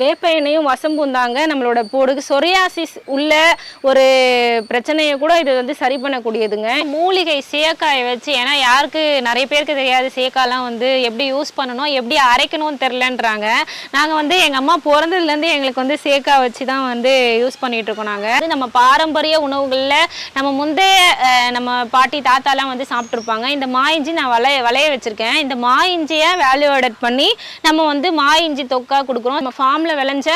வேப்ப எண்ணெயும் வசம்பும் தாங்க நம்மளோட போடுக்கு சொரியாசிஸ் உள்ள ஒரு பிரச்சனையை கூட இது வந்து சரி பண்ணக்கூடியதுங்க. மூலிகை சேக்காயை வச்சு ஏன்னா யாருக்கு நிறைய பேருக்கு தெரியாது சேக்காலாம் வந்து எப்படி யூஸ் பண்ணணும் எப்படி அரைக்கணும்னு தெரிலன்றாங்க நாங்கள் வந்து எங்கள் அம்மா பிறந்ததுலேருந்து எங்களுக்கு வந்து சேக்கா வச்சு தான் வந்து யூஸ் பண்ணிகிட்டு இருக்கோம் நாங்கள் அது நம்ம பாரம்பரிய உணவுகளில் நம்ம முந்தைய நம்ம பாட்டி தாத்தாலாம் வந்து சாப்பிட்ருப்பாங்க இந்த மா இஞ்சி நான் வளைய வளைய வச்சுருக்கேன். இந்த மா இஞ்சியை வேல்யூ ஆடட் பண்ணி நம்ம வந்து மா இஞ்சி தொக்கா கொடுக்குறோம். நம்ம ஃபார்மில் விளைஞ்ச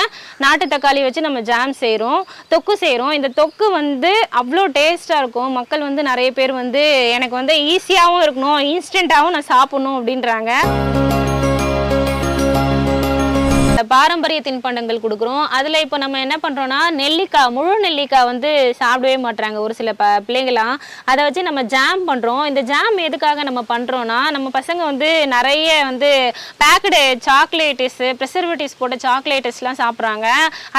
நாட்டு தக்காளி வச்சு நம்ம ஜாம் செய்கிறோம் தொக்கு செய்கிறோம் இந்த தொக்கு வந்து அவ்வளோ டேஸ்ட்டாக இருக்கும். மக்கள் வந்து நிறைய பேர் வந்து எனக்கு வந்து ஈஸியாகவும் இருக்கணும் இன்ஸ்டண்ட்டாகவும் நான் சாப்பிட்ணும் அப்படின்றாங்க. பாரம்பரிய தின்பண்டங்கள் கொடுக்குறோம். அதில் இப்போ நம்ம என்ன பண்ணுறோம்னா நெல்லிக்காய் முழு நெல்லிக்காய் வந்து சாப்பிடவே மாட்றாங்க ஒரு சில ப பிள்ளைங்களாம். அதை வச்சு நம்ம ஜாம் பண்ணுறோம் இந்த ஜாம் எதுக்காக நம்ம பண்ணுறோன்னா நம்ம பசங்க வந்து நிறைய வந்து பேக்கடு சாக்லேட்டிஸு ப்ரிசர்வேட்டிவ்ஸ் போட்ட சாக்லேட்டிஸ்லாம் சாப்பிட்றாங்க.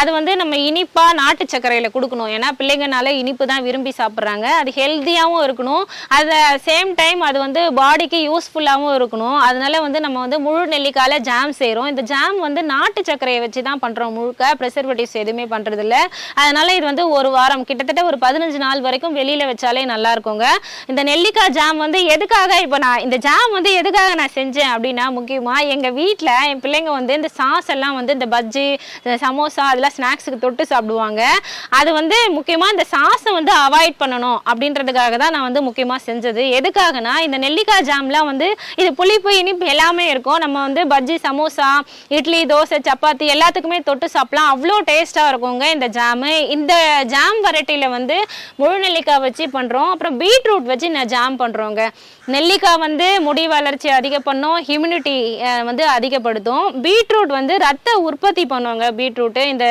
அது வந்து நம்ம இனிப்பாக நாட்டு சர்க்கரையில் கொடுக்கணும். ஏன்னா பிள்ளைங்கனால இனிப்பு தான் விரும்பி சாப்பிட்றாங்க. அது ஹெல்த்தியாகவும் இருக்கணும். அதை சேம் டைம் அது வந்து பாடிக்கு யூஸ்ஃபுல்லாகவும் இருக்கணும். அதனால வந்து நம்ம வந்து முழு நெல்லிக்காயில் ஜாம் செய்கிறோம் இந்த ஜாம் வந்து நாட்டு சர்க்கரையை வச்சு தான் பண்ணுறோம் முழுக்க. ப்ரெசர்வேட்டிவ்ஸ் எதுவுமே பண்ணுறதில்ல அதனால் இது வந்து ஒரு வாரம் கிட்டத்தட்ட ஒரு பதினஞ்சு நாள் வரைக்கும் வெளியில் வச்சாலே நல்லா இருக்குங்க. இந்த நெல்லிக்காய் ஜாம் வந்து எதுக்காக இப்போ நான் இந்த ஜாம் வந்து எதுக்காக நான் செஞ்சேன் அப்படின்னா முக்கியமாக எங்கள் வீட்டில் என் பிள்ளைங்க வந்து இந்த சாஸ் எல்லாம் வந்து இந்த பஜ்ஜி சமோசா அதெல்லாம் ஸ்நாக்ஸுக்கு தொட்டு சாப்பிடுவாங்க. அது வந்து முக்கியமாக இந்த சாஸை வந்து அவாய்ட் பண்ணணும் அப்படின்றதுக்காக தான் நான் வந்து முக்கியமாக செஞ்சது. எதுக்காகனா இந்த நெல்லிக்காய் ஜாம்லாம் வந்து இது புளிப்பு இனிப்பு எல்லாமே இருக்கும். நம்ம வந்து பஜ்ஜி சமோசா இட்லி தோசை சப்பாத்தி எல்லாத்துக்குமே தொட்டு சாப்பிடலாம். அவ்வளோ டேஸ்ட்டாக இருக்குங்க இந்த ஜாமு. இந்த ஜாம் வெரைட்டியில் வந்து முழு நெல்லிக்காய் வச்சு பண்ணுறோம் அப்புறம் பீட்ரூட் வச்சு நான் ஜாம் பண்ணுறோங்க நெல்லிக்காய் வந்து முடி வளர்ச்சி அதிக பண்ணும் ஹியூமினிட்டி வந்து அதிகப்படுத்தும். பீட்ரூட் வந்து ரத்த உற்பத்தி பண்ணுவாங்க பீட்ரூட்டு. இந்த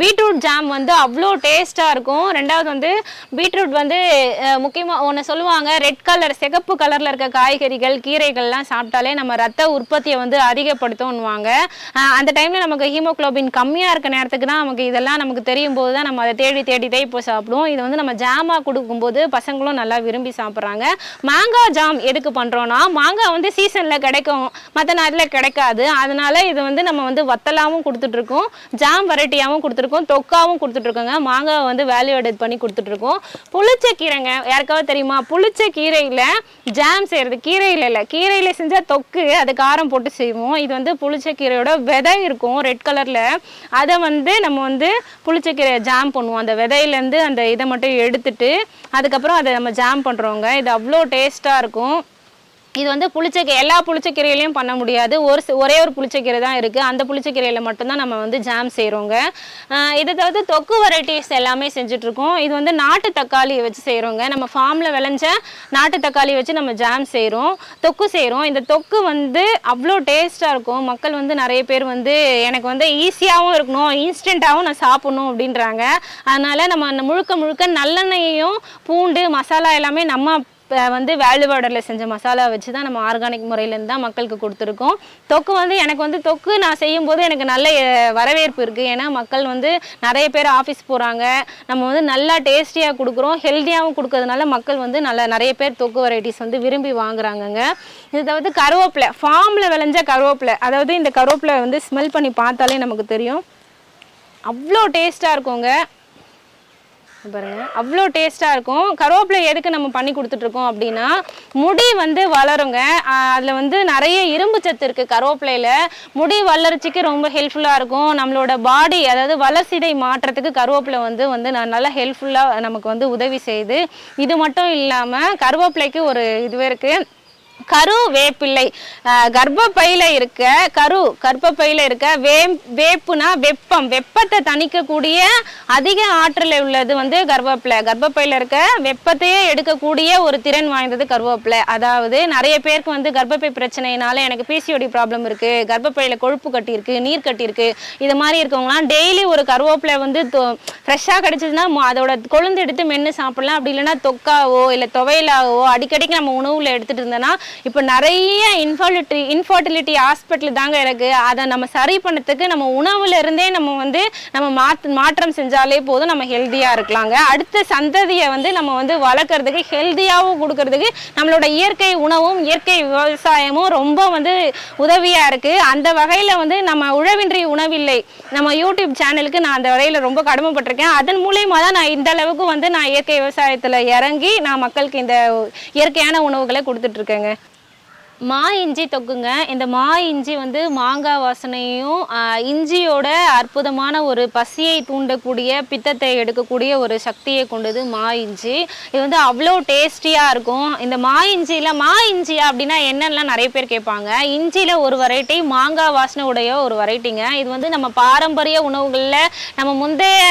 பீட்ரூட் ஜாம் வந்து அவ்வளோ டேஸ்ட்டாக இருக்கும். ரெண்டாவது வந்து பீட்ரூட் வந்து முக்கியமாக ஒன்று சொல்லுவாங்க ரெட் கலர் சிகப்பு கலரில் இருக்க காய்கறிகள் கீரைகள்லாம் சாப்பிட்டாலே நம்ம ரத்த உற்பத்தியை வந்து அதிகப்படுத்தும்னுவாங்க. அந்த டைம் டைமில் நமக்கு ஹீமோகுளோபின் கம்மியாக இருக்க நேரத்துக்கு தான் நமக்கு இதெல்லாம் நமக்கு தெரியும் போது தான் நம்ம அதை தேடி தேடி தான் போய் சாப்பிடுவோம். இது வந்து நம்ம ஜாமாக கொடுக்கும்போது பசங்களும் நல்லா விரும்பி சாப்பிட்றாங்க. மாங்காய் ஜாம் எதுக்கு பண்ணுறோன்னா மாங்காய் வந்து சீசனில் கிடைக்கும். மற்ற நாளில் கிடைக்காது. அதனால இது வந்து நம்ம வந்து வத்தலாகவும் கொடுத்துட்ருக்கோம். ஜாம் வெரைட்டியாகவும் கொடுத்துருக்கோம் தொக்காவும் கொடுத்துட்ருக்கோங்க. மாங்காய் வந்து வேல்யூ எடிட் பண்ணி கொடுத்துட்ருக்கோம். புளிச்ச கீரைங்க யாருக்காவது தெரியுமா? புளிச்ச கீரையில் ஜாம் செய்கிறது கீரையில் இல்லை. கீரையில் செஞ்சால் தொக்கு அது காரம் போட்டு செய்வோம். இது வந்து புளிச்ச கீரையோட விதை இருக்கும். இருக்கும் ரெட் கலரில் அதை வந்து நம்ம வந்து புளிச்சக்கீரை ஜாம் பண்ணுவோம். அந்த விதையிலேருந்து அந்த இதை மட்டும் எடுத்துட்டு அதுக்கப்புறம் அதை நம்ம ஜாம் பண்ணுறோங்க இது அவ்வளோ டேஸ்ட்டாக இருக்கும். இது வந்து புளிச்சக்கீரை எல்லா புளிச்சக்கீரையிலையும் பண்ண முடியாது. ஒரு ஒரே ஒரு புளிச்சக்கீரை தான் இருக்குது அந்த புளிச்சக்கீரையில் மட்டும்தான் நம்ம வந்து ஜாம் செய்கிறோங்க இதை தவிர்த்து தொக்கு வெரைட்டிஸ் எல்லாமே செஞ்சுட்ருக்கோம். இது வந்து நாட்டு தக்காளி வச்சு செய்கிறோங்க நம்ம ஃபார்மில் விளைஞ்ச நாட்டு தக்காளி வச்சு நம்ம ஜாம் செய்கிறோம் தொக்கு செய்கிறோம் இந்த தொக்கு வந்து அவ்வளோ டேஸ்ட்டாக இருக்கும். மக்கள் வந்து நிறைய பேர் வந்து எனக்கு வந்து ஈஸியாகவும் இருக்கணும் இன்ஸ்டண்ட்டாகவும் நான் சாப்பிட்ணும் அப்படின்றாங்க. அதனால் நம்ம அந்த முழுக்க முழுக்க நல்லெண்ணெயையும் பூண்டு மசாலா எல்லாமே நம்ம இப்போ வந்து வேல்யூ பவுடரில் செஞ்ச மசாலா வச்சு தான் நம்ம ஆர்கானிக் முறையிலேருந்து தான் மக்களுக்கு கொடுத்துருக்கோம். தொக்கு வந்து எனக்கு வந்து தொக்கு நான் செய்யும்போது எனக்கு நல்ல வரவேற்பு இருக்குது ஏன்னா மக்கள் வந்து நிறைய பேர் ஆஃபீஸ் போகிறாங்க நம்ம வந்து நல்லா டேஸ்டியாக கொடுக்குறோம். ஹெல்த்தியாகவும் கொடுக்கறதுனால மக்கள் வந்து நல்லா நிறைய பேர் தொக்கு வெரைட்டிஸ் வந்து விரும்பி வாங்குறாங்கங்க. இது தவிர்த்து கருவேப்பிலை ஃபார்மில் விளைஞ்ச கருவேப்பிலை. அதாவது இந்த கருவேப்பிலை வந்து ஸ்மெல் பண்ணி பார்த்தாலே நமக்கு தெரியும். அவ்வளோ டேஸ்ட்டாக இருக்குங்க. பாருங்கள் பாருங்க. அவ்வளோ டேஸ்ட்டாக இருக்கும். கருவேப்பிலை எதுக்கு நம்ம பண்ணி கொடுத்துட்ருக்கோம் அப்படின்னா முடி வந்து வளருங்க. அதில் வந்து நிறைய இரும்பு சத்து இருக்குது கருவேப்பிலையில். முடி வளர்ச்சிக்கு ரொம்ப ஹெல்ப்ஃபுல்லாக இருக்கும். நம்மளோட பாடி அதாவது வளர்சிதை மாற்றத்துக்கு கருவேப்பிலை வந்து வந்து நல்லா ஹெல்ப்ஃபுல்லாக நமக்கு வந்து உதவி செய்யுது. இது மட்டும் இல்லாமல் கருவேப்பிலைக்கு ஒரு இதுவே இருக்குது கரு வேப்பிள்ளை. கர்ப்பப்பையில இருக்க கரு கர்ப்பப்பையில இருக்க வே வேப்புனா வெப்பம். வெப்பத்தை தணிக்கக்கூடிய அதிக ஆற்றல் உள்ளது வந்து கர்ப்பப்பிள்ளை. கர்ப்பப்பையில இருக்க வெப்பத்தையே எடுக்கக்கூடிய ஒரு திறன் வாய்ந்தது கருவேப்பிலை அதாவது நிறைய பேருக்கு வந்து கர்ப்பப்பை பிரச்சனையினால எனக்கு பிசிஓடி ப்ராப்ளம் இருக்கு. கர்ப்பப்பையில கொழுப்பு கட்டி இருக்கு நீர் கட்டி இருக்கு. இது மாதிரி இருக்கவங்களாம் டெய்லி ஒரு கருவேப்பிலை வந்து ஃப்ரெஷ்ஷாக கிடைச்சதுன்னா அதோட கொழுந்து எடுத்து மென்று சாப்பிடலாம். அப்படி இல்லைன்னா தொக்காவோ இல்லை துவையலாவோ அடிக்கடிக்கு நம்ம உணவுல எடுத்துட்டு இருந்தோம்னா இப்போ நிறைய இன்ஃபர்டிலிட்டி இன்ஃபர்டிலிட்டி ஹாஸ்பிட்டல் தாங்க இருக்கு. அதை நம்ம சரி பண்ணுறதுக்கு நம்ம உணவுல இருந்தே நம்ம வந்து நம்ம மாத் மாற்றம் செஞ்சாலே போதும் நம்ம ஹெல்த்தியா இருக்கலாங்க. அடுத்த சந்ததியை வந்து நம்ம வந்து வளர்க்கறதுக்கு ஹெல்த்தியாகவும் கொடுக்கறதுக்கு நம்மளோட இயற்கை உணவும் இயற்கை விவசாயமும் ரொம்ப வந்து உதவியா இருக்கு. அந்த வகையில வந்து நம்ம உழவின்றி உணவில்லை. நம்ம யூடியூப் சேனலுக்கு நான் அந்த வகையில ரொம்ப கடமைப்பட்டிருக்கேன். அதன் மூலயமா தான் நான் இந்த அளவுக்கு வந்து நான் இயற்கை விவசாயத்துல இறங்கி நான் மக்களுக்கு இந்த இயற்கையான உணவுகளை கொடுத்துட்டு இருக்கேங்க மா இஞ்சி தொக்குங்க. இந்த மா இஞ்சி வந்து மாங்காய் வாசனையும் இஞ்சியோட அற்புதமான ஒரு பசியை தூண்டக்கூடிய பித்தத்தை எடுக்கக்கூடிய ஒரு சக்தியை கொண்டது மா இஞ்சி. இது வந்து அவ்வளோ டேஸ்டியாக இருக்கும். இந்த மா இஞ்சியில் மா இஞ்சியா அப்படின்னா என்னென்னலாம் நிறைய பேர் கேட்பாங்க. இஞ்சியில் ஒரு வெரைட்டி மாங்காய் வாசனை உடைய ஒரு வெரைட்டிங்க இது வந்து நம்ம பாரம்பரிய உணவுகளில் நம்ம முந்தைய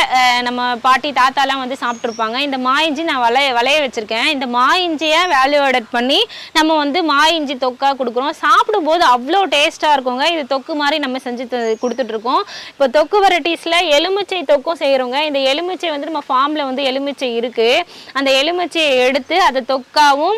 நம்ம பாட்டி தாத்தாலாம் வந்து சாப்பிட்ருப்பாங்க இந்த மா இஞ்சி நான் வளைய வளைய வச்சுருக்கேன். இந்த மா இஞ்சியை வேல்யூ ஆடட் பண்ணி நம்ம வந்து மா இஞ்சி தொக்கு கொடுக்குறோம். சாப்பிடும்போது அவ்வளோ டேஸ்ட்டாக இருக்குங்க. இது தொக்கு மாதிரி நம்ம செஞ்சு த- கொடுத்துட்ருக்கோம். இப்போ தொக்கு வெரைட்டிஸில் எலுமிச்சை தொக்கும் செய்கிறோங்க இந்த எலுமிச்சை வந்து நம்ம ஃபார்மில் வந்து எலுமிச்சை இருக்குது அந்த எலுமிச்சையை எடுத்து அதை தொக்காவும்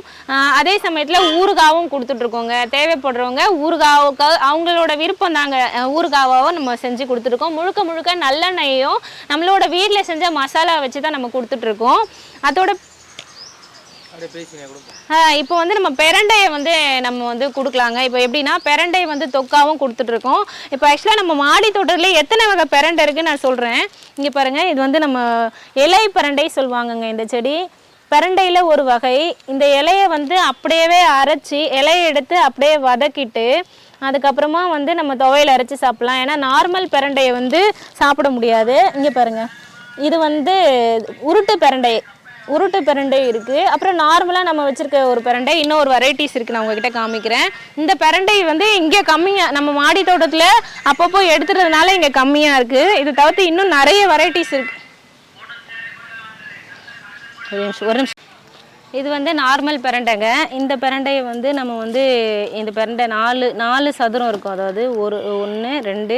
அதே சமயத்தில் ஊறுகாவும் கொடுத்துட்ருக்கோங்க. தேவைப்படுறவங்க ஊறுகாவுக்கு அவங்களோட விருப்பம் தாங்க ஊறுகாவாகவும் நம்ம செஞ்சு கொடுத்துருக்கோம் முழுக்க முழுக்க நல்லெண்ணெயும் நம்மளோட வீட்டில் செஞ்ச மசாலா வச்சு தான் நம்ம கொடுத்துட்ருக்கோம். அதோட இப்போ வந்து நம்ம பெரண்டையை வந்து நம்ம வந்து கொடுக்கலாங்க. இப்போ எப்படின்னா பெரண்டை வந்து தொக்காவும் கொடுத்துட்ருக்கோம். இப்போ ஆக்சுவலாக நம்ம மாடி தோட்டத்தில் எத்தனை வகை பெரண்டை இருக்குன்னு நான் சொல்கிறேன் இங்கே பாருங்கள் இது வந்து நம்ம இலை பரண்டை சொல்லுவாங்கங்க இந்த செடி. பெரண்டையில் ஒரு வகை. இந்த இலையை வந்து அப்படியே அரைச்சி இலையை எடுத்து அப்படியே வதக்கிட்டு அதுக்கப்புறமா வந்து நம்ம துவையில் அரைச்சி சாப்பிட்லாம். ஏன்னா நார்மல் பெரண்டையை வந்து சாப்பிட முடியாது. இங்கே பாருங்கள் இது வந்து உருட்டு பெரண்டை. உருட்டு பிரண்டை இருக்குது அப்புறம் நார்மலாக நம்ம வச்சுருக்க ஒரு பிரண்டை இன்னும் ஒரு வெரைட்டிஸ் இருக்குது நான் உங்ககிட்ட காமிக்கிறேன். இந்த பிரண்டை வந்து இங்கே கம்மியாக நம்ம மாடி தோட்டத்தில் அப்பப்போ எடுத்துறதுனால இங்கே கம்மியாக இருக்குது இது தவிர்த்து இன்னும் நிறைய வெரைட்டிஸ் இருக்குது ஒரு நிமிஷம் ஒரு நிமிஷம். இது வந்து நார்மல் பிரண்டைங்க. இந்த பிரண்டையை வந்து நம்ம வந்து இந்த பிரண்டை நாலு நாலு சதுரம் இருக்கும். அதாவது ஒரு ஒன்று ரெண்டு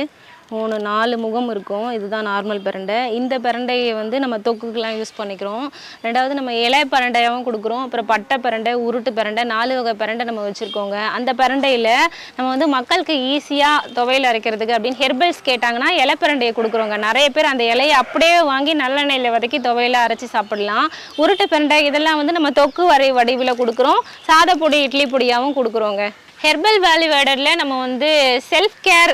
மூணு நாலு முகம் இருக்கும். இதுதான் நார்மல் பிரண்டை. இந்த பிரண்டையை வந்து நம்ம தொக்குக்கெலாம் யூஸ் பண்ணிக்கிறோம். ரெண்டாவது நம்ம இலை பிரண்டையாகவும் கொடுக்குறோம். அப்புறம் பட்டை பிரண்டை உருட்டு பிரண்டை நாலு வகை பிரண்டை நம்ம வச்சுருக்கோங்க. அந்த பிரண்டையில் நம்ம வந்து மக்களுக்கு ஈஸியாக துவையல் அரைக்கிறதுக்கு அப்படின்னு ஹெர்பல்ஸ் கேட்டாங்கன்னா இலை பிரண்டையை கொடுக்குறோங்க. நிறைய பேர் அந்த இலையை அப்படியே வாங்கி நல்லெண்ணெயில் வதக்கி துவையில அரைச்சி சாப்பிடலாம். உருட்டு பிரண்டை இதெல்லாம் வந்து நம்ம தொக்கு வரை வடிவில் கொடுக்குறோம். சாதப்பொடி இட்லி பொடியாகவும் கொடுக்குறோங்க. ஹெர்பல் வேல்யூ வேடரில் நம்ம வந்து செல்ஃப் கேர்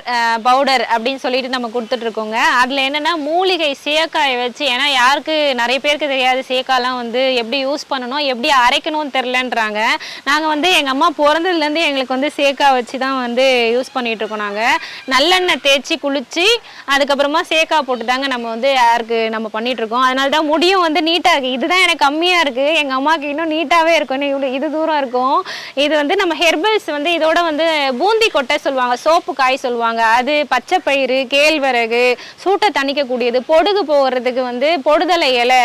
பவுடர் அப்படின்னு சொல்லிட்டு நம்ம கொடுத்துட்ருக்கோங்க. அதில் என்னென்னா மூலிகை சேக்காயை வச்சு ஏன்னா யாருக்கு நிறைய பேருக்கு தெரியாது சேக்காலாம் வந்து எப்படி யூஸ் பண்ணணும் எப்படி அரைக்கணும்னு தெரிலன்றாங்க. நாங்கள் வந்து எங்கள் அம்மா பிறந்ததுலேருந்து எங்களுக்கு வந்து சேக்கா வச்சு தான் வந்து யூஸ் பண்ணிகிட்ருக்கோம் நாங்கள் நல்லெண்ணெய் தேய்ச்சி குளித்து அதுக்கப்புறமா சேக்காய் போட்டு தாங்க நம்ம வந்து யாருக்கு நம்ம பண்ணிகிட்ருக்கோம் அதனால தான் முடியும் வந்து நீட்டாக இருக்குது இதுதான் எனக்கு கம்மியாக இருக்குது எங்கள் அம்மாவுக்கு இன்னும் நீட்டாகவே இருக்கும் இன்னும் இவ்வளோ இது தூரம் இருக்கும். இது வந்து நம்ம ஹெர்பல்ஸ் வந்து இதோட வந்து பூந்தி கொட்டை சொல்லுவாங்க சோப்பு காய் சொல்லுவாங்க. அது பச்சை பயிறு கேழ்வரகு சூட்டை தணிக்கக்கூடியது பொடுகு போகிறதுக்கு வந்து பொடுதலை இலை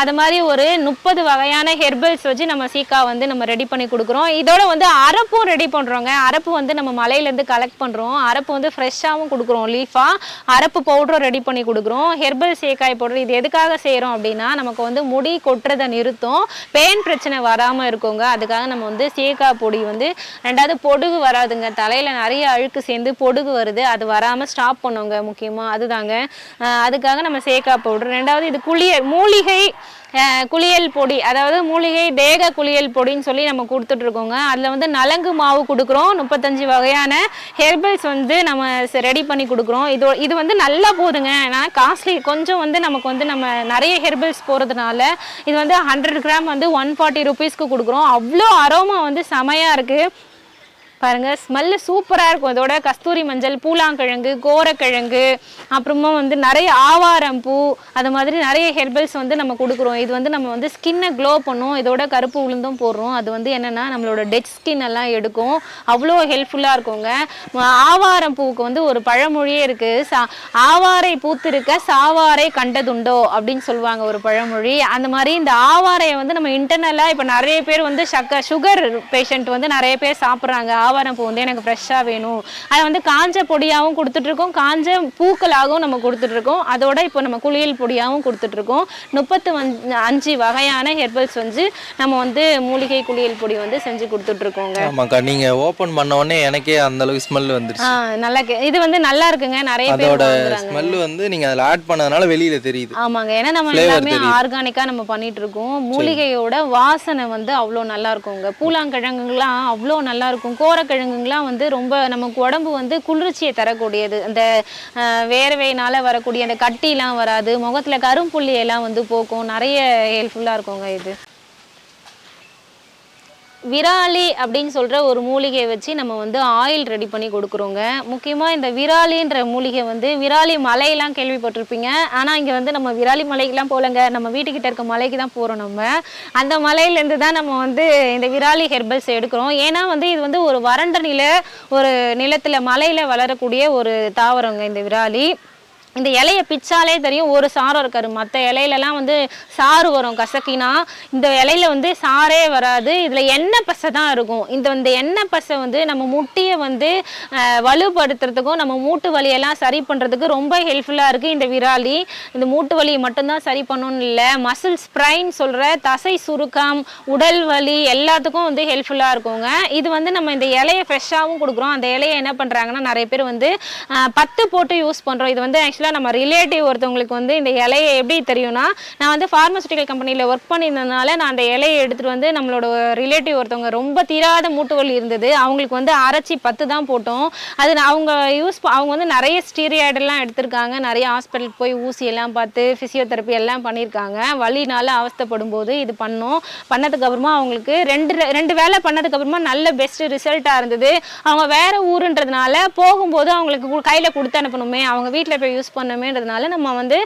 அது மாதிரி ஒரு முப்பது வகையான ஹெர்பல்ஸ் வச்சு நம்ம சீக்கா வந்து நம்ம ரெடி பண்ணி கொடுக்குறோம். இதோட வந்து அரப்பும் ரெடி பண்ணுறோங்க அரப்பு வந்து நம்ம மலையிலேருந்து கலெக்ட் பண்ணுறோம் அரப்பு வந்து ஃப்ரெஷ்ஷாகவும் கொடுக்குறோம் லீஃபாக அரப்பு பவுடரும் ரெடி பண்ணி கொடுக்குறோம். ஹெர்பல் சேக்காய் பவுடர் இது எதுக்காக செய்கிறோம் அப்படின்னா நமக்கு வந்து முடி கொட்டுறதை நிறுத்தும். பெயின் பிரச்சனை வராமல் இருக்குங்க. அதுக்காக நம்ம வந்து சேக்கா பொடி வந்து ரெண்டாவது பொடுகு வராதுங்க. தலையில் நிறைய அழுக்கு சேர்ந்து பொடுகு வருது. அது வராமல் ஸ்டாப் பண்ணுங்க முக்கியமாக அதுதாங்க. அதுக்காக நம்ம சேக்கா பவுடர். ரெண்டாவது இது குளியல் மூலிகை குளியல் பொடி. அதாவது மூலிகை தேக குளியல் பொடின்னு சொல்லி நம்ம கொடுத்துட்ருக்கோங்க. அதில் வந்து நலங்கு மாவு கொடுக்குறோம். முப்பத்தஞ்சு வகையான ஹெர்பல்ஸ் வந்து நம்ம ரெடி பண்ணி கொடுக்குறோம். இது இது வந்து நல்லா போகுதுங்க ஏன்னா காஸ்ட்லி கொஞ்சம் வந்து நமக்கு வந்து நம்ம நிறைய ஹெர்பல்ஸ் போகிறதுனால இது வந்து ஹண்ட்ரட் கிராம் வந்து ஒன் ஃபார்ட்டி ருபீஸ்க்கு கொடுக்குறோம். அவ்வளோ அரோமா வந்து செமையாக இருக்குது பாருங்கள் ஸ்மெல்லு சூப்பராக இருக்கும். இதோட கஸ்தூரி மஞ்சள் பூலாங்கிழங்கு கோரக்கிழங்கு அப்புறமா வந்து நிறைய ஆவாரம் பூ அது மாதிரி நிறைய ஹெர்பல்ஸ் வந்து நம்ம கொடுக்குறோம். இது வந்து நம்ம வந்து ஸ்கின்னை க்ளோ பண்ணும். இதோட கருப்பு உளுந்தும் போடுறோம். அது வந்து என்னென்னா நம்மளோட டெட் ஸ்கின் எல்லாம் எடுக்கும். அவ்வளோ ஹெல்ப்ஃபுல்லாக இருக்குங்க. ஆவாரம் பூவுக்கு வந்து ஒரு பழமொழியே இருக்குது சா ஆவாரை பூத்திருக்க சாவாரை கண்டதுண்டோ அப்படின்னு சொல்லுவாங்க ஒரு பழமொழி. அந்த மாதிரி இந்த ஆவாரையை வந்து நம்ம இன்டர்னலாக இப்போ நிறைய பேர் வந்து சக்க சுகர் பேஷண்ட் வந்து நிறைய பேர் சாப்பிட்றாங்க. ஆவாரம் பூ வந்து எனக்கு ஃப்ரெஷ்ஷாக வேணும். அதை வந்து காஞ்ச பொடியாகவும் கொடுத்துட்ருக்கோம் காஞ்ச பூக்களாகவும் நம்ம கொடுத்துட்ருக்கோம் அதோட இப்போ நம்ம குளியல் பொடியாகவும் கொடுத்துட்ருக்கோம் முப்பத்து அஞ்சு வகையான ஹெர்பல்ஸ் வந்து நம்ம வந்து மூலிகை குளியல் பொடி வந்து செஞ்சு கொடுத்துட்ருக்கோங்க ஆமாக்கா நீங்க ஓபன் பண்ண உடனே எனக்கே அந்த அளவுக்கு ஸ்மெல் வந்துருச்சு. நல்லா இது வந்து நல்லா இருக்குங்க. நிறைய அதோட ஸ்மெல் வந்து நீங்க அதுல ஆட் பண்ணதுனால வெளியில தெரியுது. ஆமாங்க. ஏன்னா நம்ம எல்லாமே தெரியுது. ஆர்கானிக்கா நம்ம பண்ணிட்டு இருக்கோம் மூலிகையோட வாசனை வந்து அவ்வளோ நல்லா இருக்குங்க. பூலாங்கிழங்குலாம் அவ்வளோ நல்லா இருக்கும். கோரக்கிழங்குங்களாம் வந்து ரொம்ப நமக்கு உடம்பு வந்து குளிர்ச்சியை தரக்கூடியது. அந்த வேர்வையினால் வேர்வையினால வரக்கூடிய அந்த கட்டிலாம் வராது. முகத்தில் கரும்புள்ளியெல்லாம் வந்து போக்கும். நிறைய ஹெல்ப்ஃபுல்லாக இருக்குங்க இது. விராலி அப்படின்னு சொல்கிற ஒரு மூலிகையை வச்சு நம்ம வந்து ஆயில் ரெடி பண்ணி கொடுக்குறோங்க. முக்கியமாக இந்த விராலின்ற மூலிகை வந்து விராலி மலையெல்லாம் கேள்விப்பட்டிருப்பீங்க. ஆனால் இங்கே வந்து நம்ம விராலி மலைக்கெலாம் போகலங்க. நம்ம வீட்டுக்கிட்ட இருக்க மலைக்கு தான் போகிறோம் நம்ம. அந்த மலையிலேருந்து தான் நம்ம வந்து இந்த விராலி ஹெர்பல்ஸ் எடுக்கிறோம். ஏன்னா வந்து இது வந்து ஒரு வறண்ட நில ஒரு நிலத்தில் மலையில் வளரக்கூடிய ஒரு தாவரங்க இந்த விராலி. இந்த இலைய பிச்சாலே தெரியும் ஒரு சாரம் இருக்காரு மற்ற இலையிலலாம் வந்து சாறு வரும் கசக்கினா. இந்த இலையில வந்து சாரே வராது. இதில் எண்ணெய் பசை தான் இருக்கும். இந்த இந்த எண்ணெய் பசை வந்து நம்ம முட்டியை வந்து வலுப்படுத்துறதுக்கும் நம்ம மூட்டு வலியெல்லாம் சரி பண்ணுறதுக்கு ரொம்ப ஹெல்ப்ஃபுல்லாக இருக்குது இந்த விராலி. இந்த மூட்டு வலியை மட்டும்தான் சரி பண்ணணும்னு இல்லை. மசில் ஸ்ப்ரைன் சொல்கிற தசை சுருக்கம் உடல் வலி எல்லாத்துக்கும் வந்து ஹெல்ப்ஃபுல்லாக இருக்குங்க. இது வந்து நம்ம இந்த இலையை ஃப்ரெஷ்ஷாகவும் கொடுக்குறோம். அந்த இலையை என்ன பண்ணுறாங்கன்னா நிறைய பேர் வந்து பத்து போட்டு யூஸ் பண்ணுறோம் இது வந்து ஆக்சுவலாக நம்ம ரிலேட்டிவ் ஒருத்தவங்களுக்கு வந்து இந்த இலையை எப்படி தெரியும்னா நான் வந்து ஃபார்மசூட்டிக்கல் கம்பெனியில் ஒர்க் பண்ணியிருந்ததுனால நான் அந்த இலையை எடுத்துகிட்டு வந்து நம்மளோட ரிலேட்டிவ் ஒருத்தவங்க ரொம்ப தீராத மூட்டு வலி இருந்தது. அவங்களுக்கு வந்து அரைச்சி பத்து தான் போட்டோம். அது அவங்க யூஸ் அவங்க வந்து நிறைய ஸ்டீரியாய்டெல்லாம் எடுத்திருக்காங்க. நிறைய ஹாஸ்பிட்டலுக்கு போய் ஊசி எல்லாம் பார்த்து ஃபிசியோதெரப்பி எல்லாம் பண்ணியிருக்காங்க. வழினால அவஸ்தைப்படும் போது இது பண்ணோம். பண்ணதுக்கப்புறமா அவங்களுக்கு ரெண்டு ரெண்டு வேலை பண்ணதுக்கப்புறமா நல்ல பெஸ்ட் ரிசல்ட்டாக இருந்தது. அவங்க வேற ஊருன்றதுனால போகும்போது அவங்களுக்கு கையில் கொடுத்து அனுப்பணுமே. அவங்க வீட்டில் போய் யூஸ் பண்ணமேன்றதுனால நம்ம வந்து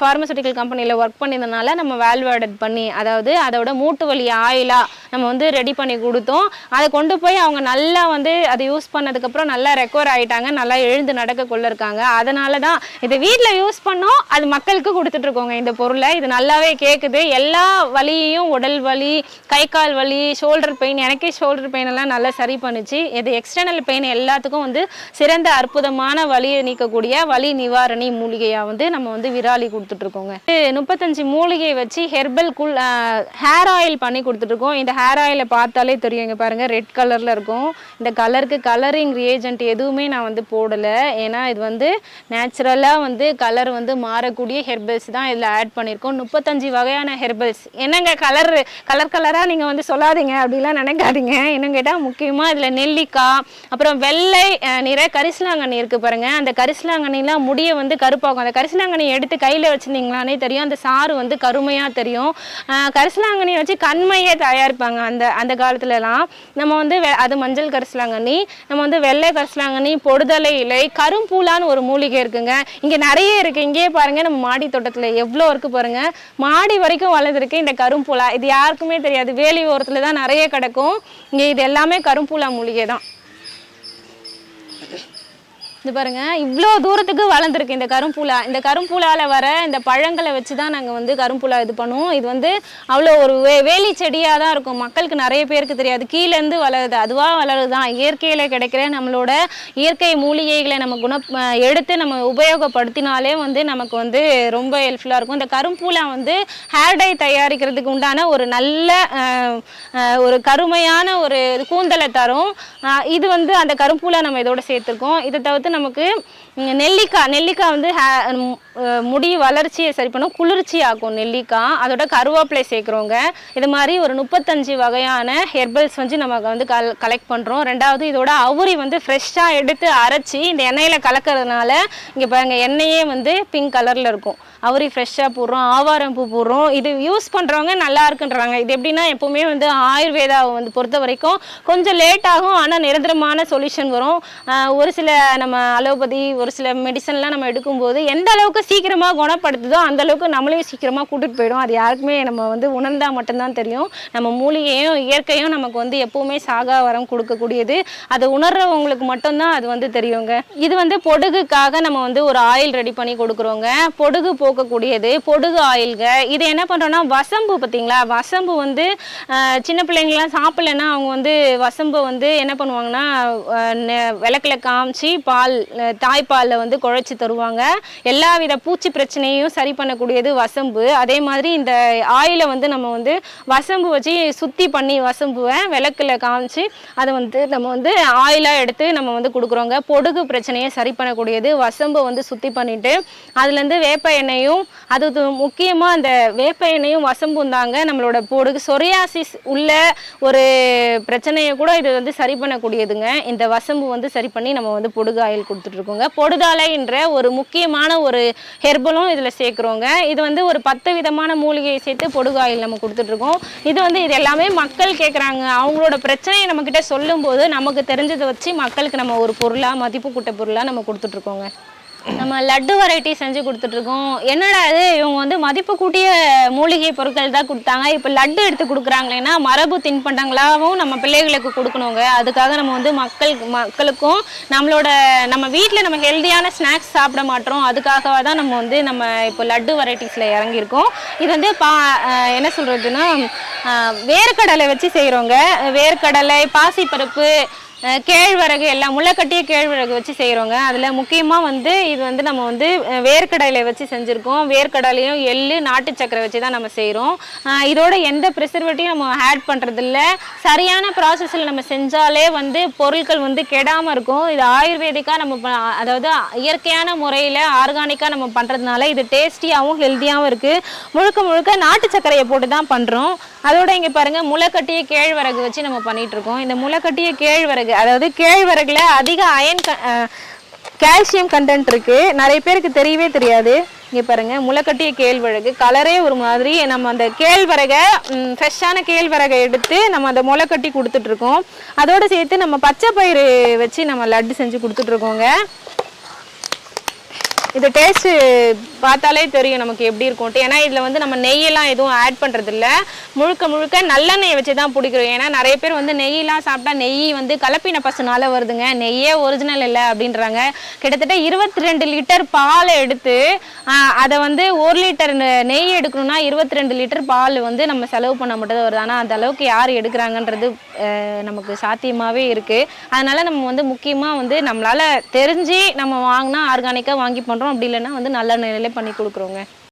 ஃபார்மசூட்டிக்கல் கம்பெனியில் ஒர்க் பண்ணியிருந்தனால நம்ம வேல்வேடட் பண்ணி அதாவது அதோட மூட்டு வலி ஆயிலாக நம்ம வந்து ரெடி பண்ணி கொடுத்தோம். அதை கொண்டு போய் அவங்க நல்லா வந்து அதை யூஸ் பண்ணதுக்கப்புறம் நல்லா ரெக்கவர் ஆகிட்டாங்க நல்லா எழுந்து நடக்கக்குள்ளே இருக்காங்க. அதனால தான் இதை வீட்டில் யூஸ் பண்ணோம் அது மக்களுக்கு கொடுத்துட்ருக்கோங்க இந்த பொருளை. இது நல்லாவே கேட்குது எல்லா வலியையும் உடல் வலி கை கால் வலி ஷோல்டர் பெயின் எனக்கே ஷோல்டர் பெயின் எல்லாம் நல்லா சரி பண்ணுச்சு. இது எக்ஸ்டர்னல் பெயின் எல்லாத்துக்கும் வந்து சிறந்த அற்புதமான வலியை நீக்கக்கூடிய வலி நிவாரணம். நிவாரணி மூலிகையாக வந்து நம்ம வந்து விராலி கொடுத்துட்ருக்கோங்க. முப்பத்தஞ்சு மூலிகையை வச்சு ஹெர்பல் குல் ஹேர் ஆயில் பண்ணி கொடுத்துட்ருக்கோம். இந்த ஹேர் ஆயிலை பார்த்தாலே தெரியும். இங்கே பாருங்கள் ரெட் கலரில் இருக்கும். இந்த கலருக்கு கலரிங் ரியேஜென்ட் எதுவுமே நான் வந்து போடலை. ஏன்னா இது வந்து நேச்சுரலாக வந்து கலர் வந்து மாறக்கூடிய ஹெர்பல்ஸ் தான் இதில் ஆட் பண்ணியிருக்கோம் முப்பத்தஞ்சு வகையான ஹெர்பல்ஸ் என்னங்க கலர் கலர் கலராக நீங்கள் வந்து சொல்லாதீங்க. அப்படிலாம் நினைக்காதீங்க. இன்னும் கேட்டால் முக்கியமாக இதில் நெல்லிக்காய் அப்புறம் வெள்ளை நிற கரிசலாங்கண்ணி இருக்குது பாருங்கள் அந்த கரிசலாங்கண்ணிலாம் முடிய வந்து கருப்பாகும். அந்த கரிசலாங்கண்ணி எடுத்து கையில் வச்சுருந்தீங்களானே தெரியும். அந்த சாறு வந்து கருமையாக தெரியும். கரிசலாங்கண்ணியை வச்சு கண்மையே தயாரிப்பாங்க அந்த அந்த காலத்துலலாம். நம்ம வந்து வெ- அது மஞ்சள் கரிசலாங்கண்ணி நம்ம வந்து வெள்ளை கரிசலாங்கண்ணி பொடுதலை இலை கரும்பூலான்னு ஒரு மூலிகை இருக்குங்க. இங்கே நிறைய இருக்குது இங்கேயே பாருங்கள் நம்ம மாடி தோட்டத்தில் எவ்வளோ இருக்கு பாருங்கள் மாடி வரைக்கும் வளர்ந்துருக்கு இந்த கரும்பூலா. இது யாருக்குமே தெரியாது. வேலி ஓரத்தில் தான் நிறைய கிடக்கும். இங்கே இது எல்லாமே கரும்பூலா மூலிகை தான். இது பாருங்க இவ்வளோ தூரத்துக்கு வளர்ந்துருக்கு இந்த கரும்பூலா. இந்த கரும்பூலால வர இந்த பழங்களை வச்சு தான் நாங்கள் வந்து கரும்பூலா இது பண்ணுவோம். இது வந்து அவ்வளோ ஒரு வே வேலி செடியாக தான் இருக்கும். மக்களுக்கு நிறைய பேருக்கு தெரியாது. கீழேருந்து வளருது அதுவாக வளருது. தான் இயற்கையில் கிடைக்கிற நம்மளோட இயற்கை மூலிகைகளை நம்ம குண எடுத்து நம்ம உபயோகப்படுத்தினாலே வந்து நமக்கு வந்து ரொம்ப ஹெல்ப்ஃபுல்லாக இருக்கும். இந்த கரும்பூலா வந்து ஹேர் டை தயாரிக்கிறதுக்கு உண்டான ஒரு நல்ல ஒரு கருமையான ஒரு கூந்தலை தரும். இது வந்து அந்த கரும்பூலா நம்ம இதோட சேர்த்துருக்கோம். இதை தவிர்த்து நமக்கு நெல்லிக்காய் நெல்லிக்காய் வந்து ஹே- முடி வளர்ச்சியை சரி பண்ணும் குளிர்ச்சி ஆகும் நெல்லிக்காய் அதோட கருவேப்பிலை சேர்க்குறோங்க. இது மாதிரி ஒரு முப்பத்தஞ்சு வகையான ஹெர்பல்ஸ் வந்து நம்ம வந்து கல் கலெக்ட் பண்ணுறோம் ரெண்டாவது இதோட அவுரி வந்து ஃப்ரெஷ்ஷாக எடுத்து அரைச்சி இந்த எண்ணெயில் கலக்கறதுனால இங்கே பாருங்கள் எண்ணெயே வந்து பிங்க் கலரில் இருக்கும். அவுரி ஃப்ரெஷ்ஷாக போடுறோம் ஆவாரம் பூ போடுறோம். இது யூஸ் பண்ணுறவங்க நல்லா இருக்குன்றாங்க. இது எப்படின்னா எப்போவுமே வந்து ஆயுர்வேதாவை வந்து பொறுத்த வரைக்கும் கொஞ்சம் லேட் ஆகும் ஆனால் நிரந்தரமான சொல்யூஷன் வரும். ஒரு சில நம்ம அலோபதி ஒரு சில மெடிசன்லாம் நம்ம எடுக்கும்போது எந்த அளவுக்கு சீக்கிரமாக குணப்படுத்துதோ அந்தளவுக்கு நம்மளையும் சீக்கிரமாக கூட்டிகிட்டு போயிடும். அது யாருக்குமே நம்ம வந்து உணர்ந்தால் மட்டும்தான் தெரியும். நம்ம மூலிகையும் இயற்கையும் நமக்கு வந்து எப்பவுமே சாகா வரம் கொடுக்கக்கூடியது. அதை உணர்றவங்களுக்கு மட்டும்தான் அது வந்து தெரியுங்க. இது வந்து பொடுகுக்காக நம்ம வந்து ஒரு ஆயில் ரெடி பண்ணி கொடுக்குறோங்க. பொடுகு போக்கக்கூடியது. பொடுகு ஆயில்க இது என்ன பண்ணுறோன்னா வசம்பு பார்த்தீங்களா? வசம்பு வந்து சின்ன பிள்ளைங்களாம் சாப்பிடலன்னா அவங்க வந்து வசம்பு வந்து என்ன பண்ணுவாங்கன்னா விளக்கில் விளக்குல காமிச்சு பால் தாய்ப்பாலில் வந்து குழைச்சி தருவாங்க. எல்லா வித பூச்சி பிரச்சனையும் சரி பண்ணக்கூடியது வசம்பு. அதே மாதிரி இந்த ஆயிலை வந்து நம்ம வந்து வசம்பு வச்சு சுத்தி பண்ணி வசம்புவை விளக்கில் காமிச்சு அதை வந்து நம்ம வந்து ஆயிலாக எடுத்து நம்ம வந்து கொடுக்குறோங்க. பொடுகு பிரச்சனையை சரி பண்ணக்கூடியது. வசம்பை வந்து சுத்தி பண்ணிட்டு அதுலேருந்து வேப்ப எண்ணெயும் அது முக்கியமாக அந்த வேப்ப எண்ணெயும் வசம்பும் தாங்க நம்மளோட பொடுகு. சொரியாசிஸ் உள்ள ஒரு பிரச்சனையை கூட இது வந்து சரி பண்ணக்கூடியதுங்க. இந்த வசம்பு வந்து சரி பண்ணி நம்ம வந்து பொடுகு ஆயில் கொடுத்துட்ருக்கோங்க பொடுதாலைன்ற ஒரு முக்கியமான ஒரு ஹெர்பலும் இதில் சேர்க்குறோங்க. இது வந்து ஒரு பத்து விதமான மூலிகையை சேர்த்து பொடுகாயில் நம்ம கொடுத்துட்ருக்கோம். இது வந்து இது எல்லாமே மக்கள் கேட்குறாங்க அவங்களோட பிரச்சனையை நம்மக்கிட்ட சொல்லும்போது நமக்கு தெரிஞ்சதை வச்சு மக்களுக்கு நம்ம ஒரு பொருளாக மதிப்பு கூட்ட பொருளாக நம்ம கொடுத்துட்ருக்கோங்க. நம்ம லட்டு வெரைட்டி செஞ்சு கொடுத்துட்ருக்கோம். என்னடா இது? இவங்க வந்து மதிப்பு கூட்டிய மூலிகை பொருட்கள் தான் கொடுத்தாங்க. இப்போ லட்டு எடுத்து கொடுக்குறாங்களேன்னா மரபு தின்பண்டங்களாகவும் நம்ம பிள்ளைகளுக்கு கொடுக்கணுங்க. அதுக்காக நம்ம வந்து மக்கள் மக்களுக்கும் நம்மளோட நம்ம வீட்டில் நம்ம ஹெல்தியான ஸ்நாக்ஸ் சாப்பிட மாட்டோம். அதுக்காக தான் நம்ம வந்து நம்ம இப்போ லட்டு வெரைட்டிஸில் இறங்கியிருக்கோம். இது வந்து பா என்ன சொல்கிறதுன்னா வேர்க்கடலை வச்சு செய்கிறோங்க வேர்க்கடலை பாசிப்பருப்பு கேழ்வரகு எல்லாம் முளைக்கட்டிய கேழ்வரகு வச்சு செய்கிறோங்க அதில் முக்கியமாக வந்து இது வந்து நம்ம வந்து வேர்க்கடலை வச்சு செஞ்சுருக்கோம். வேர்க்கடலையும் எள்ளு நாட்டு சக்கரை வச்சு தான் நம்ம செய்கிறோம் இதோட எந்த ப்ரிசர்வேட்டிவும் நம்ம ஆட் பண்ணுறதில்ல சரியான ப்ராசஸில் நம்ம செஞ்சாலே வந்து பொருட்கள் வந்து கெடாமல் இருக்கும். இது ஆயுர்வேதிக்காக நம்ம ப- அதாவது இயற்கையான முறையில் ஆர்கானிக்காக நம்ம பண்ணுறதுனால இது டேஸ்டியாகவும் ஹெல்த்தியாகவும் இருக்குது முழுக்க முழுக்க நாட்டு சக்கரையை போட்டு தான் பண்ணுறோம் அதோட இங்கே பாருங்கள் முளைக்கட்டிய கேழ்வரகு வச்சு நம்ம பண்ணிகிட்ருக்கோம் இந்த முளைக்கட்டிய கேழ்வரகு அதாவது கேழ்வரகுல அதிக அயன் கால்சியம் கண்டென்ட் இருக்குது நிறைய பேருக்கு தெரியவே தெரியாது. இங்கே பாருங்க முளைக்கட்டிய கேழ்வரகு. கலரே ஒரு மாதிரி. நம்ம அந்த கேழ்வரகை ஃப்ரெஷ்ஷான கேழ்வரகை எடுத்து நம்ம அந்த முளைக்கட்டி கொடுத்துட்ருக்கோம் அதோடு சேர்த்து நம்ம பச்சை பயிறு வச்சு நம்ம லட்டு செஞ்சு கொடுத்துட்ருக்கோங்க இது டேஸ்ட்டு பார்த்தாலே தெரியும் நமக்கு எப்படி இருக்கும்ட்டு ஏன்னா இதில் வந்து நம்ம நெய்யெல்லாம் எதுவும் ஆட் பண்ணுறதில்ல முழுக்க முழுக்க நல்லெண்ணெயை வச்சு தான் பிடிக்கிறோம். ஏன்னா நிறைய பேர் வந்து நெய்யெல்லாம் சாப்பிட்டா நெய் வந்து கலப்பின பசுனால வருதுங்க. நெய்யே ஒரிஜினல் இல்லை அப்படின்றாங்க. கிட்டத்தட்ட இருபத்தி ரெண்டு லிட்டர் பாலை எடுத்து அதை வந்து ஒரு லிட்டர் நெய் எடுக்கணும்னா இருபத்தி ரெண்டு லிட்டர் பால் வந்து நம்ம செலவு பண்ண மட்டும் வருது. ஆனால் அந்த அளவுக்கு யார் எடுக்கிறாங்கன்றது நமக்கு சாத்தியமாகவே இருக்குது அதனால நம்ம வந்து முக்கியமாக வந்து நம்மளால் தெரிஞ்சு நம்ம வாங்கினா ஆர்கானிக்காக வாங்கி பண்ணுறோம் அப்படி இல்லைன்னா வந்து நல்ல நிலையில பண்ணி கொடுக்குறோங்க.